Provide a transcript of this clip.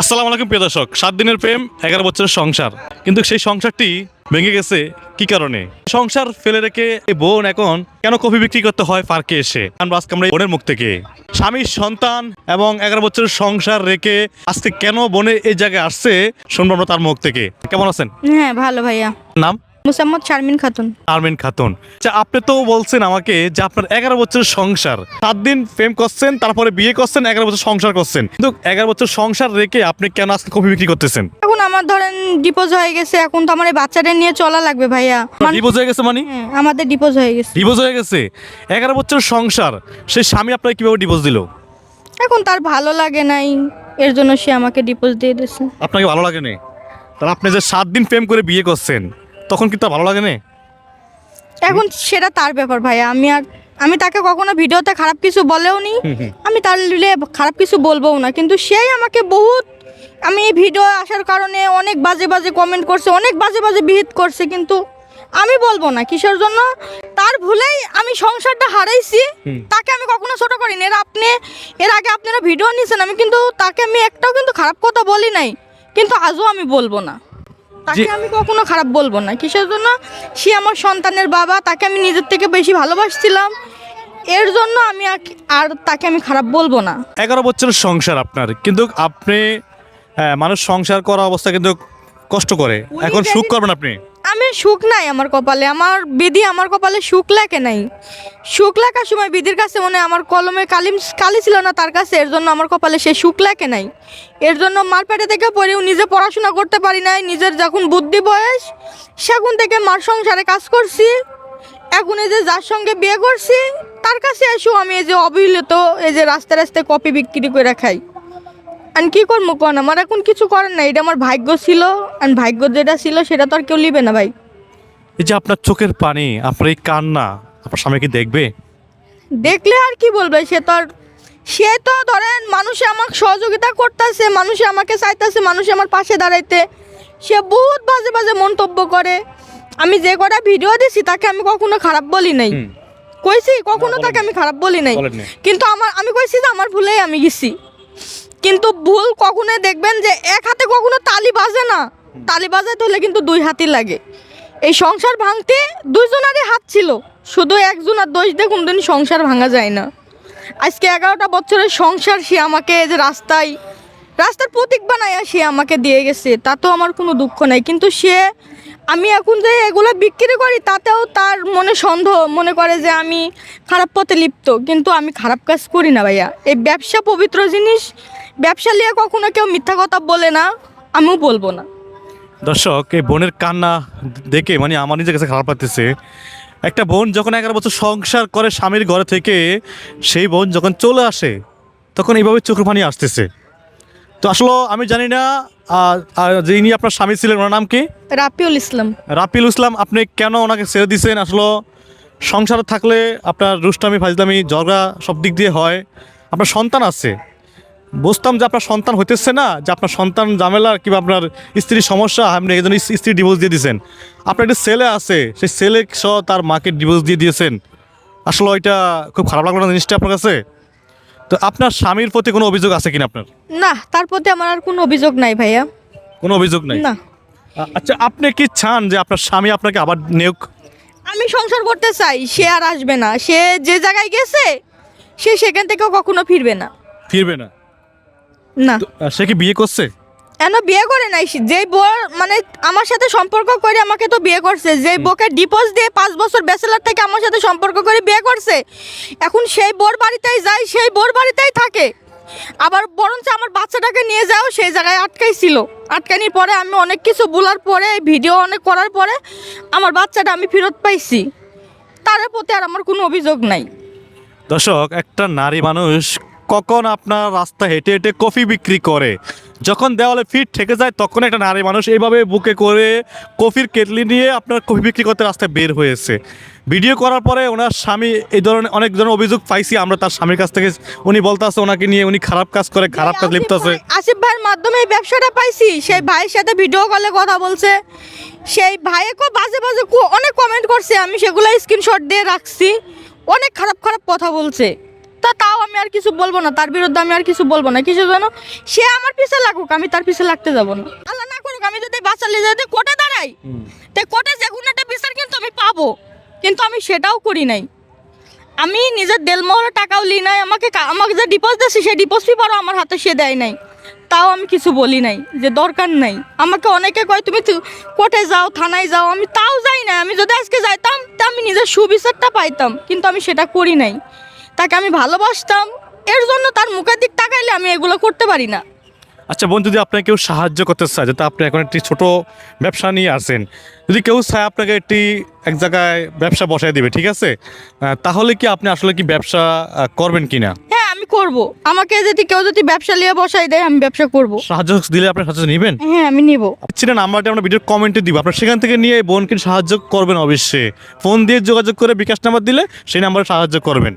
আসসালামু আলাইকুম প্রিয় দর্শক। সাত দিনের প্রেম এগারো বছরের সংসার। কিন্তু সেই সংসারটি ভেঙে গেছে কি কারণে? সংসার ফেলে রেখে এই বোন এখন কেন কফি বিক্রি করতে হয় পার্কে এসে? আমরা আজকে আমরা বোনের মুখ থেকে। স্বামীর সন্তান এবং এগারো বছরের সংসার রেখে আজকে কেন বোনে এই জায়গায় আসছে শুনব আমরা তার মুখ থেকে। কেমন আছেন? হ্যাঁ ভালো ভাইয়া। নাম? মুসাম্মদ শারমিন খাতুন। আরমিন খাতুন। আচ্ছা আপনি তো বলছেন আমাকে যে আপনার এগারো বছরের সংসার। সাত দিন প্রেম করছেন তারপরে বিয়ে করছেন এগারো বছর সংসার করছেন। কিন্তু এগারো বছর সংসার রেখে আপনি কেন আজকে কফি বিক্রি করতেছেন? এখন আমার ধরেন ডিপোজ হয়ে গেছে এখন তো আমার এই বাচ্চাটা নিয়ে চলা লাগবে ভাইয়া। মানে- ডিভোর্স হয়ে গেছে মানে? হ্যাঁ, আমাদের ডিপোজ হয়ে গেছে। ডিভোর্স হয়ে গেছে? এগারো বছর সংসার সেই স্বামী আপনাকে কীভাবে ডিভোর্স দিল? এখন তার ভালো লাগে নাই এর জন্য সে আমাকে ডিপোজ দিয়ে দিয়েছে। আপনাকে ভালো লাগে না তাহলে আপনি যে সাত দিন প্রেম করে বিয়ে করছেন তখন কি তার ভালো লাগে না এখন সেটা তার ব্যাপার ভাইয়া। আমি আর আমি তাকে কখনো ভিডিওতে খারাপ কিছু বলেও নি আমি তার লিলে খারাপ কিছু বলবোও না। কিন্তু সেই আমাকে বহুত আমি এই ভিডিও আসার কারণে অনেক বাজে বাজে কমেন্ট করছে অনেক বাজে বাজে বিহিত করছে। কিন্তু আমি বলব না কিসের জন্য? তার ভুলেই আমি সংসারটা হারাইছি। তাকে আমি কখনো ছোট করিনি। এর আপনি এর আগে আপনারা ভিডিও নিয়েছেন আমি কিন্তু তাকে আমি একটাও কিন্তু খারাপ কথা বলি নাই। কিন্তু আজও আমি বলব না। তাকে আমি কখনো খারাপ বলব না। কিসের জন্য? সে আমার সন্তানের বাবা তাকে আমি নিজের থেকে বেশি ভালোবাসছিলাম। এর জন্য আমি আর- তাকে আমি খারাপ বলব না। এগারো বছরের সংসার আপনার। কিন্তু আপনি হ্যাঁ, মানুষ সংসার করা অবস্থা কিন্তু কষ্ট করে। এখন সুখ করবেন আপনি। আমি সুখ নাই আমার কপালে, আমার বিধি আমার কপালে সুখ লেখে নাই। সুখ লেখার সময় বিধির কাছে মনে আমার কলমে কালিম, কালি ছিল না তার কাছে, এর জন্য আমার কপালে সে সুখ লেখে নাই। এর জন্য মার পেটে থেকে পড়েও নিজে পড়াশোনা করতে পারি নাই, নিজের যখন বুদ্ধি বয়স সেখন থেকে মার সংসারে কাজ করছি, এখন এই যে যার সঙ্গে বিয়ে করছি, তার কাছে এসেও আমি এই যে অবহেলিত, এই যে রাস্তায় রাস্তায় কপি বিক্রি করে খাই। আর কি করব কোন? আমার এখন কিছু করার নাই। এটা আমার ভাগ্য ছিল আর ভাগ্য যেটা ছিল সেটা তো আর কেউ নিবে না ভাই। এই যে আপনার চোখের পানি আপনার এই কান্না আপনার স্বামী কি দেখবে? দেখলে আর কি বলবে? সে তো আর সে তো ধরেন মানুষে আমাকে সহযোগিতা করতেছে মানুষে আমাকে চাইতেছে মানুষে আমার পাশে দাঁড়াইতে। সে বহুত বাজে বাজে মন্তব্য করে। আমি যে কটা ভিডিও দিছি তাকে আমি কখনো খারাপ বলি নাই। কইছি কখনো তাকে আমি খারাপ বলি নাই। কিন্তু আমার আমি কইছি যে আমার ভুলেই আমি গেছি। কিন্তু ভুল কখনো দেখবেন যে এক হাতে কখনো তালি বাজে না। তালি বাজাতে হলে কিন্তু দুই হাতই লাগে। এই সংসার ভাঙতে দুইজনারই হাত ছিল। শুধু একজন আর দোষ দিয়ে কোনদিন সংসার ভাঙা যায় না। আজকে এগারোটা বছরের সংসার, সে আমাকে যে রাস্তায়, রাস্তার প্রতীক বানাইয়া সে আমাকে দিয়ে গেছে। তাতেও আমার কোনো দুঃখ নাই। কিন্তু সে, আমি এখন যে এগুলো বিক্রি করি, তাতেও তার মনে সন্দেহ, মনে করে যে আমি খারাপ পথে লিপ্ত। কিন্তু আমি খারাপ কাজ করি না ভাইয়া। এই ব্যবসা পবিত্র জিনিস ব্যবসা নিয়ে কখনো কেউ মিথ্যা কথা বলে না আমিও বলব না। দর্শক এই বোনের কান্না দেখে মানে আমার নিজের কাছে খারাপ লাগতেছে। একটা বোন যখন এগারো বছর সংসার করে স্বামীর ঘরে থেকে সেই বোন যখন চলে আসে তখন এইভাবে চোখের পানি আসতেছে। তো আসলে আমি জানি না যিনি আপনার স্বামী ছিলেন ওনার নাম কি? রাপিউল ইসলাম। রাপিল ইসলাম আপনি কেন ওনাকে ছেড়ে দিয়েছেন আসলে সংসারে থাকলে আপনার রুষ্টামি ফাজলামি ঝগড়া সব দিক দিয়ে হয়। আপনার সন্তান আছে বুঝতাম যে আপনার সন্তান হইতেছে না যে আপনার সন্তান ঝামেলা কিংবা আপনার স্ত্রীর সমস্যা আপনি এই জন্য স্ত্রী ডিভোর্স দিয়ে দিয়েছেন। আপনার একটা ছেলে আছে সেই ছেলে সহ তার মাকে ডিভোর্স দিয়ে দিয়েছেন। আসলে ওইটা খুব খারাপ লাগল না জিনিসটা আপনার কাছে? তো আপনার স্বামীর প্রতি কোনো অভিযোগ আছে কিনা আপনার? না তার প্রতি আমার আর কোনো অভিযোগ নাই ভাইয়া। কোনো অভিযোগ নাই? না। আচ্ছা আপনি কি চান যে আপনার স্বামী আপনাকে আবার নিয়োগ? আমি সংসার করতে চাই সে আর আসবে না। সে যে জায়গায় গেছে সে সেখান থেকেও কখনো ফিরবে না। ফিরবে না। না। সে কি বিয়ে করছে? কেন বিয়ে করে নাই? যেই বউ মানে আমার সাথে সম্পর্ক করে আমাকে তো বিয়ে করছে। যেই বউকে ডিপোজ দিয়ে পাঁচ বছর ব্যাচেলার থেকে আমার সাথে সম্পর্ক করে বিয়ে করছে এখন সেই বোর বাড়িতেই যায় সেই বোর বাড়িতেই থাকে। আবার বরঞ্চ আমার বাচ্চাটাকে নিয়ে যাও সেই জায়গায় আটকাইছিল। আটকানির পরে আমি অনেক কিছু বলার পরে ভিডিও অনেক করার পরে আমার বাচ্চাটা আমি ফেরত পাইছি। তার প্রতি আর আমার কোনো অভিযোগ নাই। দর্শক একটা নারী মানুষ কখন আপনার রাস্তা হেঁটে হেঁটে কফি বিক্রি করে? যখন দেওয়ালে ফিট ঠেকে যায় তখন একটা নারী মানুষ এইভাবে বুকে করে কফির কেটলি নিয়ে আপনার কফি বিক্রি করতে রাস্তায় বের হয়েছে। ভিডিও করার পরে ওনার স্বামী এই ধরনের অনেক ধরনের অভিযোগ পাইছি আমরা তার স্বামীর কাছ থেকে উনি বলতেছে ওনাকে নিয়ে উনি খারাপ কাজ করে খারাপ কাজ লিপ্ত আছে আসিফ ভাইয়ের মাধ্যমে এই ব্যবসাটা পাইছি। সেই ভাইয়ের সাথে ভিডিও কলে কথা বলছে। সেই ভাইকে বাজে বাজে অনেক কমেন্ট করছে। আমি সেগুলো স্ক্রিনশট দিয়ে রাখছি। অনেক খারাপ খারাপ কথা বলছে। তো তা তাও আমি আর কিছু বলব না তার বিরুদ্ধে আমি আর কিছু বলব না। কিছু যেন সে আমার পিছে লাগুক আমি তার পিছে লাগতে যাব না। আল্লাহ না করুক আমি যদি বাঁচালে যদি কোটে দাঁড়াই। তো কোটে যে একটা বিচার কিন্তু আমি পাবো কিন্তু আমি সেটাও করি নাই। আমি নিজের দেলমহরের টাকাও লি নাই আমাকে আমাকে যে ডিপোজিট দিয়েছে সেই ডিপোজিট পেপারও আমার হাতে সে দেয় নাই। তাও আমি কিছু বলি নাই যে দরকার নাই। আমাকে অনেকে কয় তুমি কোর্টে যাও থানায় যাও। আমি তাও যাই না আমি যদি আজকে যাইতাম তা আমি নিজের সুবিচারটা পাইতাম কিন্তু আমি সেটা করি নাই। তাকে আমি ভালোবাসতাম এর জন্য তার মুখের দিক তাকাইলে আমি এগুলো করতে পারি না। আচ্ছা বোন যদি আপনাকে কেউ সাহায্য করতে চায় যাতে আপনি এখন একটি ছোট ব্যবসা নিয়ে আসেন যদি কেউ চায় আপনাকে একটি এক জায়গায় ব্যবসা বসায় দিবে ঠিক আছে? তাহলে কি আপনি আসলে কি ব্যবসা করবেন কিনা? হ্যাঁ আমি করব। আমাকে যদি কেউ যদি ব্যবসা নিয়ে বসাই দেয় আমি ব্যবসা করব। সাহায্য দিলে আপনি সাহায্য নেবেন? হ্যাঁ আমি নিব। ছিলেন নাম্বারটা আমরা ভিডিওর কমেন্টে দিব। আপনার সেখান থেকে নিয়ে বোনকে সাহায্য করবেন অবশ্যই। ফোন দিয়ে যোগাযোগ করে বিকাশ নাম্বার দিলে সেই নাম্বারে সাহায্য করবেন।